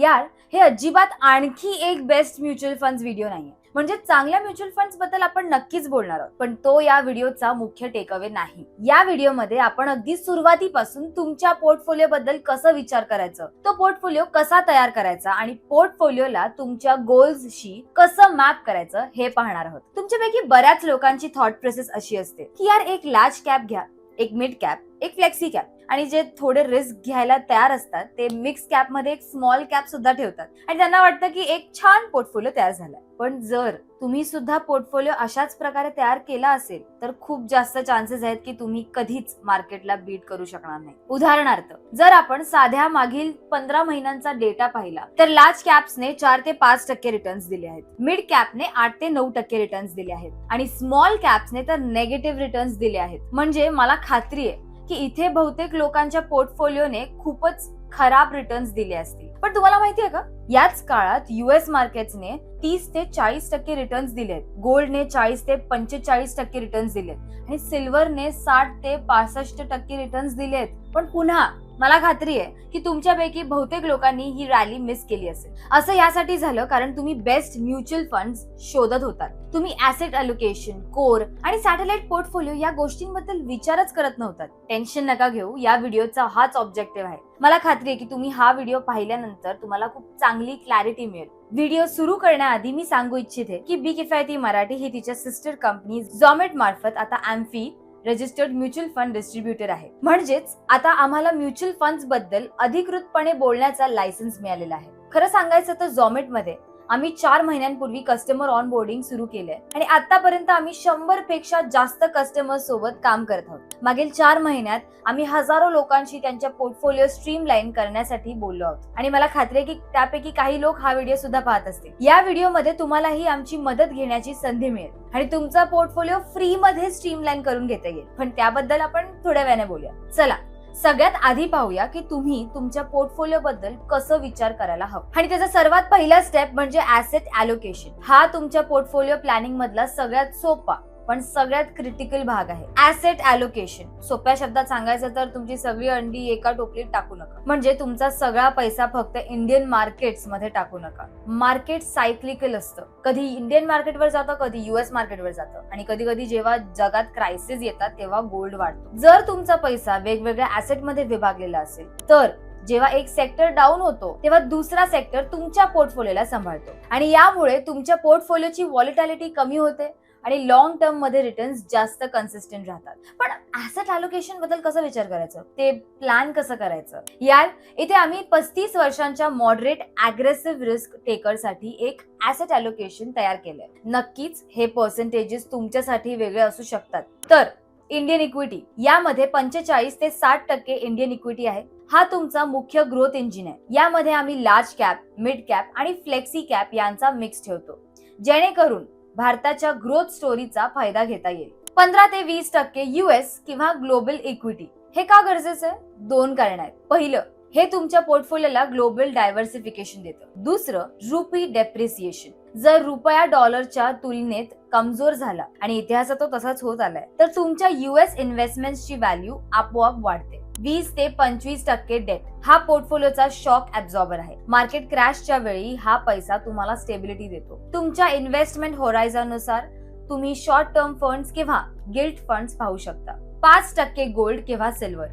यार हे अजिबात आणखी एक बेस्ट म्युच्युअल फंड व्हिडिओ नाहीये. म्हणजे चांगल्या म्युच्युअल फंड्सबद्दल आपण नक्कीच बोलणार आहोत पण तो या व्हिडिओचा मुख्य टेकअवे नाही. या व्हिडिओमध्ये आपण अगदी सुरुवातीपासून तुमच्या पोर्टफोलिओ बद्दल कसं विचार करायचं तो पोर्टफोलिओ कसा तयार करायचा आणि पोर्टफोलिओला तुमच्या गोल्सशी कसं मॅप करायचं हे पाहणार आहोत. तुमच्यापैकी बऱ्याच लोकांची थॉट प्रोसेस अशी असते की यार एक लार्ज कॅप घ्या एक मिड कॅप एक फ्लेक्सी कॅप आणि जे थोडे रिस्क घ्यायला तयार असतात ते मिक्स कॅपमध्ये एक स्मॉल कॅप सुद्धा ठेवतात. आणि त्यांना वाटतं की एक छान पोर्टफोलिओ तयार झालाय. पण जर तुम्ही सुद्धा पोर्टफोलिओ अशाच प्रकारे तयार केला असेल तर खूप जास्त चान्सेस आहेत की तुम्ही कधीच मार्केटला बीट करू शकणार नाही. उदाहरणार्थ जर आपण साध्या मागील पंधरा महिन्यांचा डेटा पाहिला तर लार्ज कॅप्सने चार ते पाच टक्के रिटर्न्स दिले आहेत. मिड कॅपने आठ ते नऊ टक्के रिटर्न्स दिले आहेत. आणि स्मॉल कॅप्सने तर नेगेटिव्ह रिटर्न्स दिले आहेत. म्हणजे मला खात्री आहे की इथे बहुतेक लोकांच्या पोर्टफोलिओने खूपच खराब रिटर्न्स दिले असतील. पण तुम्हाला माहितीये का? याच काळात युएस मार्केट्सने तीस ते चाळीस टक्के रिटर्न्स दिलेत गोल्डने चाळीस ते पंचेचाळीस टक्के रिटर्न्स दिलेत आणि सिल्वरने साठ ते पासष्ट टक्के रिटर्न्स दिलेत पण पुन्हा मला खात्री आहे की तुमच्यापैकी बहुतेक लोकांनी ही रॅली मिस केली असेल. असं यासाठी झालं कारण तुम्ही बेस्ट म्युच्युअल फंड शोधत होतात. तुम्ही ऍसेट अलोकेशन कोर आणि सॅटेलाइट पोर्टफोलिओ या गोष्टींबद्दल विचारच करत नव्हतात. टेन्शन नका घेऊ या व्हिडिओचा हाच ऑब्जेक्टिव्ह आहे. मला खात्री आहे की तुम्ही हा व्हिडिओ पाहिल्यानंतर तुम्हाला खूप चांगली क्लॅरिटी मिळेल. व्हिडिओ सुरू करण्याआधी मी सांगू इच्छिते की बी किफायती मराठी ही तिच्या सिस्टर कंपनी झॉमेट मार्फत आता AMFI registered mutual fund distributor आहे. म्हणजेच आता आम्हाला म्युच्युअल फंड्सबद्दल अधिकृतपणे बोलण्याचा लायसन्स मिळालेला आहे. खरं सांगायचं तर झॉमेटमध्ये आम्ही चार महिन्यांपूर्वी कस्टमर ऑन बोर्डिंग सुरू केले आणि आतापर्यंत आम्ही शंभरपेक्षा जास्त कस्टमर सोबत काम करत आहोत. मागील चार महिन्यात आम्ही हजारो लोकांशी त्यांच्या पोर्टफोलिओ स्ट्रीम लाईन करण्यासाठी बोललो आहोत. आणि मला खात्री आहे की त्यापैकी काही लोक हा व्हिडिओ सुद्धा पाहत असतील. या व्हिडिओमध्ये तुम्हालाही आमची मदत घेण्याची संधी मिळेल. आणि तुमचा पोर्टफोलिओ फ्री मध्ये स्ट्रीमलाईन करून घेता येईल. पण त्याबद्दल आपण थोड्या वेळाने बोलूया. चला सगळ्यात आधी पाहूया की तुम्ही तुमच्या पोर्टफोलिओ बद्दल कसं विचार करायला हवं. आणि त्याचा सर्वात पहिला स्टेप म्हणजे ऍसेट अलोकेशन हा तुमच्या पोर्टफोलिओ प्लॅनिंग मधला सगळ्यात सोपा पण सगळ्यात क्रिटिकल भाग आहे. ऍसेट अलोकेशन सोप्या शब्दात सांगायचं तर तुमची सगळी अंडी एका टोपलीत टाकू नका. म्हणजे तुमचा सगळा पैसा फक्त इंडियन मार्केट्समध्ये टाकू नका. मार्केट सायक्लिकल असतं. कधी इंडियन मार्केटवर जातं कधी युएस मार्केटवर जातं. आणि कधी कधी जेव्हा जगात क्रायसिस येतात तेव्हा गोल्ड वाढतो. जर तुमचा पैसा वेगवेगळ्या ऍसेटमध्ये विभागलेला असेल तर जेव्हा एक सेक्टर डाऊन होतो तेव्हा दुसरा सेक्टर तुमच्या पोर्टफोलिओला सांभाळतो. आणि यामुळे तुमच्या पोर्टफोलिओची व्हॉलिटॅलिटी कमी होते. आणि लॉंग टर्ममध्ये रिटर्न्स जास्त कन्सिस्टंट राहतात. पण ऍसेट अलोकेशनबद्दल कसं विचार करायचं? ते प्लॅन कसं करायचं? यार इथे आम्ही पस्तीस वर्षांच्या मॉडरेट अग्रेसिव्ह रिस्क टेकरसाठी एक ऍसेट अलोकेशन तयार केलंय. नक्कीच हे पर्सेंटेजेस तुमच्यासाठी वेगळे असू शकतात. तर इंडियन इक्विटी यामध्ये पंचेचाळीस ते साठ टक्के इंडियन इक्विटी आहे. हा तुमचा मुख्य ग्रोथ इंजिन आहे. यामध्ये आम्ही लार्ज कॅप मिड कॅप आणि फ्लेक्सी कॅप यांचा मिक्स ठेवतो. जेणेकरून भारताच्या ग्रोथ स्टोरीचा फायदा घेता येईल. पंधरा ते वीस टक्के युएस किंवा ग्लोबल इक्विटी हे का गरजेचं आहे? दोन कारण आहेत. पहिलं हे तुमच्या पोर्टफोलिओला ग्लोबल डायव्हर्सिफिकेशन देतं. दुसरं रुपी डेप्रिसिएशन जर रुपया डॉलरच्या तुलनेत कमजोर झाला आणि इतिहासात तो तसाच होत आलाय तर तुमच्या युएस इन्व्हेस्टमेंटची व्हॅल्यू आपोआप वाढते. वीस ते पंचवीस टक्के डेट हा पोर्टफोलिओचा शॉक ऍब्झॉर्बर आहे. मार्केट क्रॅशच्या वेळी हा पैसा तुम्हाला स्टेबिलिटी देतो. तुमच्या इन्व्हेस्टमेंट होरायझननुसार तुम्ही शॉर्ट टर्म फंड्स किंवा गिल्ट फंड्स पाहू शकता. पाच टक्के गोल्ड किंवा सिल्वर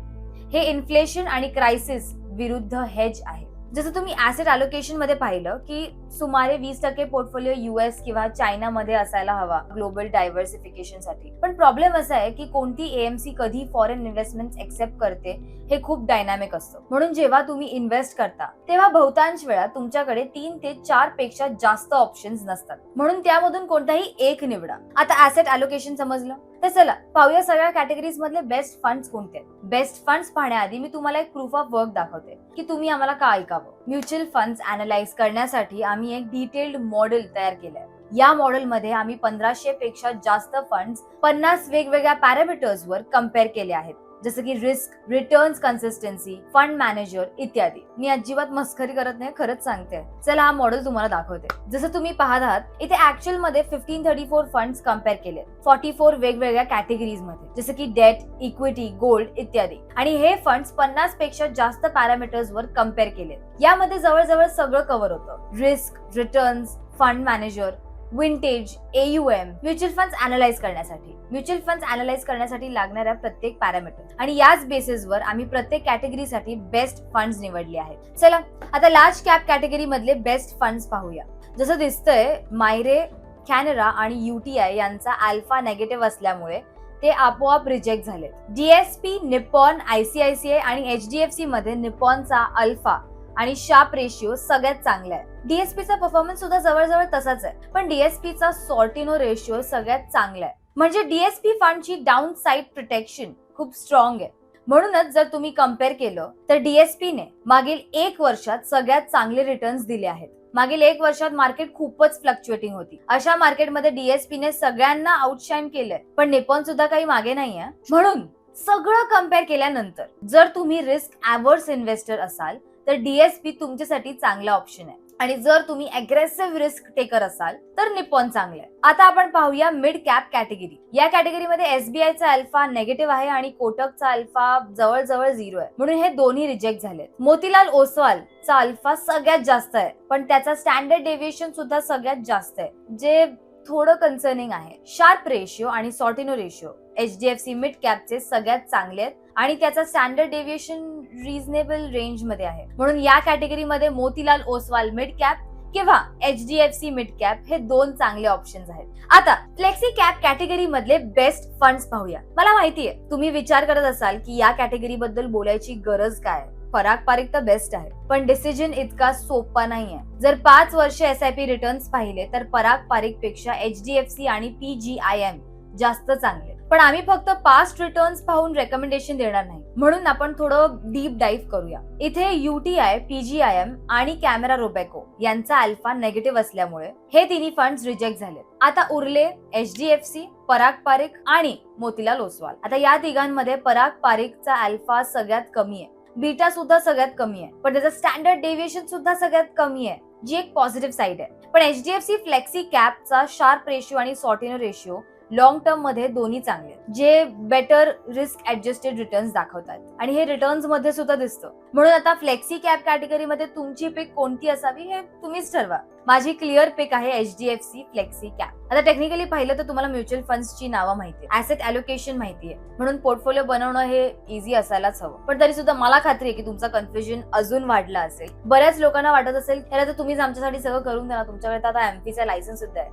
हे इन्फ्लेशन आणि क्रायसिस विरुद्ध हेज आहे. जसं तुम्ही ऍसेट अलोकेशनमध्ये पाहिलं की सुमारे वीस टक्के पोर्टफोलिओ युएस किंवा चायनामध्ये असायला हवा ग्लोबल डायव्हर्सिफिकेशनसाठी. पण प्रॉब्लेम असा आहे की कोणती एएमसी कधी फॉरेन इन्व्हेस्टमेंट एक्सेप्ट करते हे खूप डायनामिक असतं. म्हणून जेव्हा तुम्ही इन्व्हेस्ट करता तेव्हा बहुतांश वेळा तुमच्याकडे तीन ते चारपेक्षा जास्त ऑप्शन्स नसतात. म्हणून त्यामधून कोणताही एक निवडा. आता ऍसेट अलोकेशन समजलं? तर चला पाहूया सगळ्या कॅटेगरीज मधले बेस्ट फंड्स कोणते बेस्ट फंड्स पाहण्याआधी मी तुम्हाला एक प्रूफ ऑफ वर्क दाखवते की तुम्ही आम्हाला का ऐकावं? म्युच्युअल फंड्स अनालाइज करण्यासाठी आम्ही एक डिटेल्ड मॉडेल तयार केलंय. या मॉडेलमध्ये आम्ही पंधराशे पेक्षा जास्त फंड्स पन्नास वेगवेगळ्या पॅरामीटर्स वर कंपेअर केले आहेत. जसं की risk returns consistency fund manager इत्यादी. मी अजिबात मस्करी करत नाही खरंच सांगते. चला हा मॉडेल तुम्हाला दाखवते. जसं तुम्ही पाहत आहात इथे ऍक्च्युअलमध्ये fifteen thirty four fund compare केले. फॉर्टी फोर वेगवेगळ्या कॅटेगरीजमध्ये. जसं की डेट इक्विटी गोल्ड इत्यादी. आणि हे फंड्स पन्नासपेक्षा जास्त पॅरामीटर्स वर कंपेअर केले. यामध्ये जवळजवळ सगळं कव्हर होतं. Risk returns fund manager vintage AUM mutual fund analyse करण्यासाठी. म्युच्युअल फंड अनालाइज करण्यासाठी लागणाऱ्या प्रत्येक पॅरामीटर आणि याच बेसिसवर आम्ही प्रत्येक कॅटेगरीसाठी बेस्ट फंड्स निवडले आहेत. चला आता लार्ज कॅप कॅटेगरी मधले बेस्ट फंड्स पाहूया. जसं दिसतंय मायरे कॅनरा आणि युटीआय यांचा अल्फा नेगेटिव्ह असल्यामुळे ते आपोआप रिजेक्ट झाले डीएसपी निपॉन आयसीआयसीआय आणि एचडीएफसी मध्ये निपॉनचा अल्फा आणि शार्प रेशिओ सगळ्यात चांगला आहे. डीएसपीचा परफॉर्मन्स सुद्धा जवळजवळ तसाच आहे पण डीएसपीचा सॉर्टिनो रेशिओ सगळ्यात चांगला आहे. म्हणजे डीएसपी फंडची डाऊन साईड प्रोटेक्शन खूप स्ट्रॉंग आहे. म्हणूनच जर तुम्ही कंपेअर केलं तर डीएसपीने मागील एक वर्षात सगळ्यात चांगले रिटर्न्स दिले आहेत. मागील एक वर्षात मार्केट खूपच फ्लक्च्युएटिंग होती. अशा मार्केटमध्ये डीएसपीने सगळ्यांना आउटशाईन केलंय पण निपॉन सुद्धा काही मागे नाहीये. म्हणून सगळं कंपेअर केल्यानंतर जर तुम्ही रिस्क अवर्स इन्व्हेस्टर असाल तर डीएसपी तुमच्यासाठी चांगला ऑप्शन आहे. आणि जर तुम्ही अग्रेसिव्ह रिस्क टेकर असाल तर निपॉन चांगलं आहे. आता आपण पाहूया मिड कॅप कॅटेगरी या कॅटेगरीमध्ये एसबीआयचा अल्फा नेगेटिव्ह आहे आणि कोटकचा अल्फा जवळजवळ झिरो आहे. म्हणून हे दोन्ही रिजेक्ट झाले मोतीलाल ओसवाल चा अल्फा सगळ्यात जास्त आहे. पण त्याचा स्टँडर्ड डेव्हिएशन सुद्धा सगळ्यात जास्त आहे. जे थोडं कन्सर्निंग आहे. शार्प रेशिओ आणि सॉर्टिनो रेशिओ एचडीएफसी मिड कॅपचे सगळ्यात चांगले आहेत. आणि त्याचा स्टँडर्ड डेव्हिएशन रिझनेबल रेंजमध्ये आहे. म्हणून या कॅटेगरीमध्ये मोतीलाल ओसवाल मिड कॅप किंवा एचडीएफसी मिड कॅप हे दोन चांगले ऑप्शन्स आहेत. आता फ्लेक्सी कॅप कॅटेगरी मधले बेस्ट फंड्स पाहूया. मला माहितीये तुम्ही विचार करत असाल की या कॅटेगरी बद्दल बोलायची गरज काय? आहे? पराग पारिक तर बेस्ट आहे पण डिसिजन इतका सोपा नाहीये. जर पाच वर्ष एस आय पी रिटर्न्स पाहिले तर पराग पारिकपेक्षा एचडीएफसी आणि पीजी आय एम जास्त चांगले. पण आम्ही फक्त पास्ट रिटर्न्स पाहून रेकमेंडेशन देणार नाही. म्हणून आपण थोडं डीप डाईव्ह करूया. इथे युटीआय पीजीआयएम आणि कॅमेरा रोबेको यांचा अल्फा नेगेटिव्ह असल्यामुळे हे तिन्ही फंड्स रिजेक्ट झाले आता उरले एचडीएफसी पराग पारिक आणि मोतीलाल ओसवाल. आता या तिघांमध्ये पराग पारिकचा अल्फा सगळ्यात कमी आहे. बीटा सुद्धा सगळ्यात कमी आहे. पण त्याचं स्टँडर्ड डेव्हिएशन सुद्धा सगळ्यात कमी आहे जी एक पॉझिटिव्ह साईड आहे. पण एचडीएफसी फ्लेक्सी कॅपचा शार्प रेशिओ आणि सॉर्टिनो रेशिओ लॉंग टर्ममध्ये दोन्ही चांगले आहेत, जे बेटर रिस्क ऍडजस्टेड रिटर्न्स दाखवतात. आणि हे रिटर्न्समध्ये सुद्धा दिसतं. म्हणून आता फ्लेक्सी कॅप कॅटेगरीमध्ये तुमची पिक कोणती असावी हे तुम्हीच ठरवा. माझी क्लिअर पिक आहे एचडीएफसी फ्लेक्सी कॅप आता टेक्निकली पाहिलं तर तुम्हाला म्युच्युअल फंड्सची नावं माहिती आहे ऍसेट अलोकेशन माहिती आहे. म्हणून पोर्टफोलिओ बनवणं हे इझी असायलाच हवं. पण तरी सुद्धा मला खात्री आहे की तुमचा कन्फ्युजन अजून वाढला असेल. बऱ्याच लोकांना वाटत असेल त्याला तर तुम्हीच आमच्यासाठी सगळं करून द्या ना तुमच्याकडे आता एमपीचा लायसन्स सुद्धा आहे.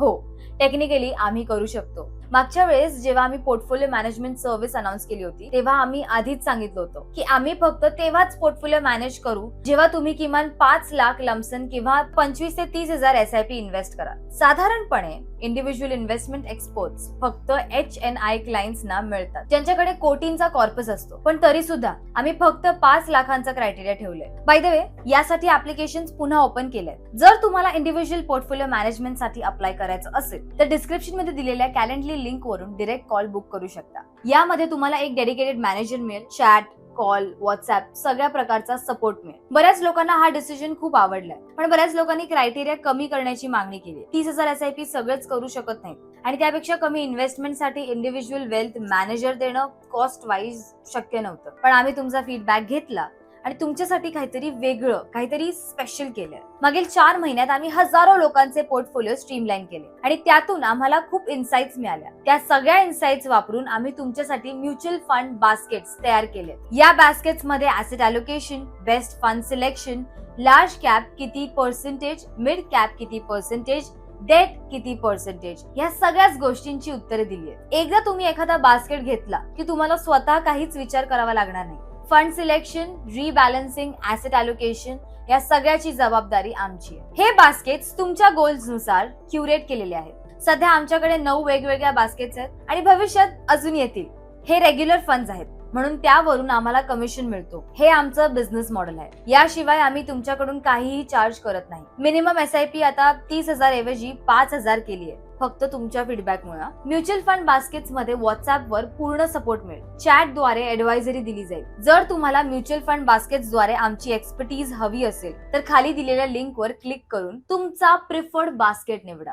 हो टेक्निकली आम्ही करू शकतो. मागच्या वेळेस जेव्हा आम्ही पोर्टफोलिओ मॅनेजमेंट सर्व्हिस अनाऊन्स केली होती तेव्हा आम्ही आधीच सांगितलं होतं की आम्ही फक्त तेव्हाच पोर्टफोलिओ मॅनेज करू जेव्हा तुम्ही किमान पाच लाख लमसन किंवा पंचवीस ते तीस हजार एस आय पी इन्व्हेस्ट करा. साधारणपणे इंडिव्हिज्युअल इन्व्हेस्टमेंट एक्सपोर्ट्स फक्त एच एन आय क्लायंट्सना मिळतात. ज्यांच्याकडे कोटींचा कॉर्पस असतो. पण तरी सुद्धा आम्ही फक्त पाच लाखांचा क्रायटेरिया ठेवलंय बाय द वे यासाठी ऍप्लिकेशन पुन्हा ओपन केलंय जर तुम्हाला इंडिव्हिज्युअल पोर्टफोलिओ मॅनेजमेंटसाठी अप्लाय करायचं असेल तर डिस्क्रिप्शनमध्ये दिलेल्या कॅलेंडली लिंक वरून डिरेक्ट कॉल बुक करू शकता. यामध्ये तुम्हाला एक डेडिकेटेड मॅनेजर मिळेल. चॅट कॉल व्हॉट्सअप सगळ्या प्रकारचा सपोर्ट मिळेल. बऱ्याच लोकांना हा डिसिजन खूप आवडलाय पण बऱ्याच लोकांनी क्रायटेरिया कमी करण्याची मागणी केली. तीस हजार एस आय पी सगळेच करू शकत नाही आणि त्यापेक्षा कमी इन्व्हेस्टमेंटसाठी इंडिव्हिज्युअल वेल्थ मॅनेजर देणं कॉस्ट वाईज शक्य नव्हतं. पण आम्ही तुमचा फीडबॅक घेतला. आणि तुमच्यासाठी काहीतरी वेगळं काहीतरी स्पेशल केलं मागील चार महिन्यात आम्ही हजारो लोकांचे पोर्टफोलिओ स्ट्रीमलाईन केले. आणि त्यातून आम्हाला खूप इन्साइट्स मिळाल्या. त्या सगळ्या इन्साइट्स वापरून आम्ही तुमच्यासाठी म्युच्युअल फंड बास्केट्स तयार केले या बास्केट्समध्ये asset allocation best fund selection large cap किती पर्सेंटेज मिड कॅप किती पर्सेंटेज डेट किती पर्सेंटेज या सगळ्याच गोष्टींची उत्तरे दिली आहेत एकदा तुम्ही एखादा बास्केट घेतला की तुम्हाला स्वतः काहीच विचार करावा लागणार नाही. Fund selection rebalancing asset allocation या सगळ्याची जबाबदारी आमची आहे. हे बास्केट्स तुमच्या गोल्सनुसार क्युरेट केलेले आहेत. सध्या आमच्याकडे नऊ वेगवेगळ्या बास्केट्स आहेत आणि भविष्यात अजून येतील. हे रेग्युलर फंड आहेत. म्हणून त्यावरून आम्हाला कमिशन मिळतो. हे आमचं बिझनेस मॉडेल आहे. याशिवाय आम्ही तुमच्याकडून काहीही चार्ज करत नाही. मिनिमम एस आय पी आता तीस हजार ऐवजी पाच हजार केली आहे. फक्त तुमच्या फीडबॅकमुळे म्युच्युअल फंड बास्केट्समध्ये व्हॉट्सअपवर पूर्ण सपोर्ट मिळेल. चॅटद्वारे ऍडवायझरी दिली जाईल. जर तुम्हाला म्युच्युअल फंड बास्केट्सद्वारे आमची एक्सपर्टीज हवी असेल तर खाली दिलेल्या लिंकवर क्लिक करून तुमचा प्रिफर्ड बास्केट निवडा.